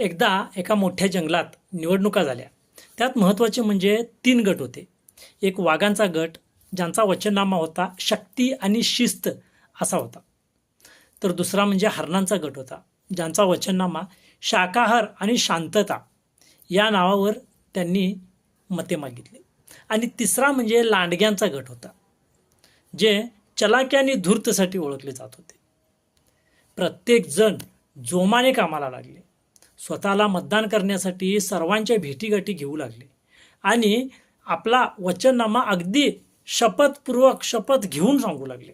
एकदा एका मोठ्या जंगलात निवडणुका झाल्या. त्यात महत्त्वाचे म्हणजे तीन गट होते. एक वाघांचा गट ज्यांचा वचननामा होता शक्ती आणि शिस्त असा होता. तर दुसरा म्हणजे हरणांचा गट होता ज्यांचा वचननामा शाकाहार आणि शांतता या नावावर त्यांनी मते मागितली. आणि तिसरा म्हणजे लांडग्यांचा गट होता जे चलाकी आणि धूर्तसाठी ओळखले जात होते. प्रत्येकजण जोमाने कामाला लागले. स्वतःला मतदान करण्यासाठी सर्वांच्या भेटीगाठी घेऊ लागले. आणि आपला वचननामा अगदी शपथपूर्वक शपथ घेऊन सांगू लागले.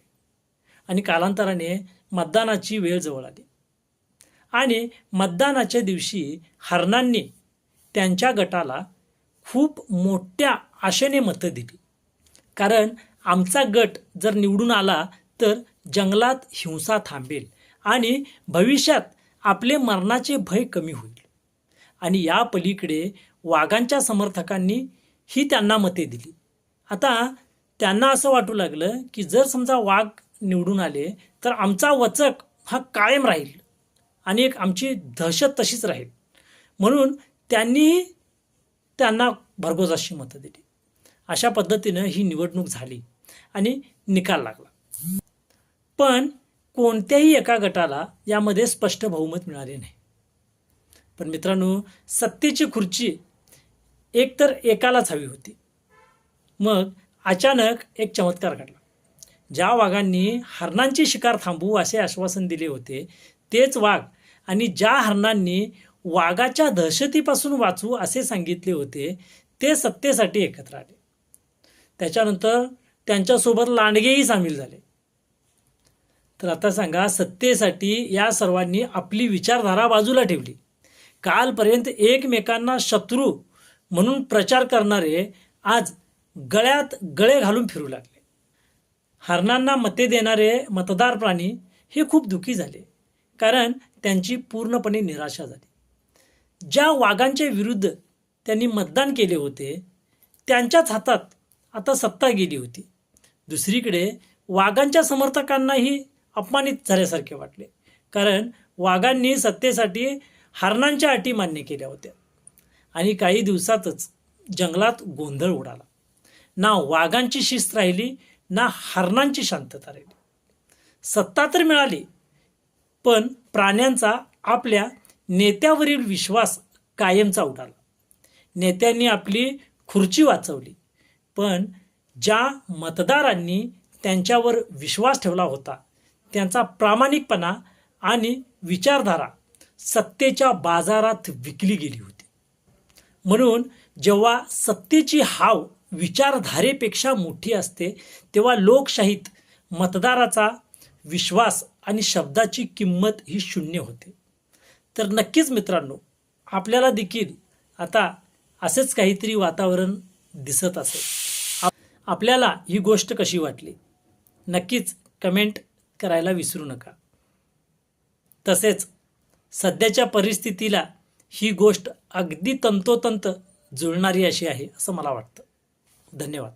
आणि कालांतराने मतदानाची वेळ जवळ आली. आणि मतदानाच्या दिवशी हरणांनी त्यांच्या गटाला खूप मोठ्या आशेने मतं दिली. कारण आमचा गट जर निवडून आला तर जंगलात हिंसा थांबेल आणि भविष्यात आपले मरणाचे भय कमी होईल. आणि या पलीकडे वाघांच्या समर्थकांनी ही त्यांना मते दिली. आता त्यांना असं वाटू लागलं की जर समजा वाघ निवडून आले तर आमचा वचक हा कायम राहील आणि एक आमची दहशत तशीच राहील. म्हणून त्यांनी त्यांना भरघोस अशी मतं दिली. अशा पद्धतीनं ही निवडणूक झाली आणि निकाल लागला. पण कोणत्याही एका गटाला यामध्ये स्पष्ट बहुमत मिळाले नाही. पण मित्रांनो सत्तेची खुर्ची एकतर एकालाच हवी होती. मग अचानक एक चमत्कार घडला. ज्या वाघांनी हरणांची शिकार थांबवू असे आश्वासन दिले होते तेच वाघ आणि ज्या हरणांनी वाघाच्या दहशतीपासून वाचू असे सांगितले होते ते सत्तेसाठी एकत्र आले. त्याच्यानंतर त्यांच्यासोबत लांडगेही सामील झाले. तर आता सांगा सत्तेसाठी या सर्वांनी आपली विचारधारा बाजूला ठेवली. कालपर्यंत एकमेकांना शत्रू म्हणून प्रचार करणारे आज गळ्यात गळे घालून फिरू लागले. हरणांना मते देणारे मतदार प्राणी हे खूप दुखी झाले कारण त्यांची पूर्णपणे निराशा झाली. ज्या वाघांच्या विरुद्ध त्यांनी मतदान केले होते त्यांच्याच हातात आता सत्ता गेली होती. दुसरीकडे वाघांच्या समर्थकांनाही अपमानित झाल्यासारखे वाटले. कारण वाघांनी सत्तेसाठी हरणांच्या अटी मान्य केल्या होत्या. आणि काही दिवसातच जंगलात गोंधळ उडाला. ना वाघांची शिस्त राहिली ना हरणांची शांतता राहिली. सत्ता तर मिळाली पण प्राण्यांचा आपल्या नेत्यावरील विश्वास कायमचा उडाला. नेत्यांनी आपली खुर्ची वाचवली पण ज्या मतदारांनी त्यांच्यावर विश्वास ठेवला होता त्यांचा प्रामाणिकपणा आणि विचारधारा सत्तेच्या बाजारात विकली गेली होती. म्हणून जेव्हा सत्तेची हाव विचारधारेपेक्षा मोठी असते तेव्हा लोकशाहीत मतदाराचा विश्वास आणि शब्दाची किंमत ही शून्य होते. तर नक्कीच मित्रांनो आपल्याला देखील आता असेच काहीतरी वातावरण दिसत असेल. आपल्याला ही गोष्ट कशी वाटली? नक्कीच कमेंट करायला विसरू नका. तसेच सध्याच्या परिस्थितीला ही गोष्ट अगदी तंतोतंत जुळणारी अशी आहे असं मला वाटतं. धन्यवाद.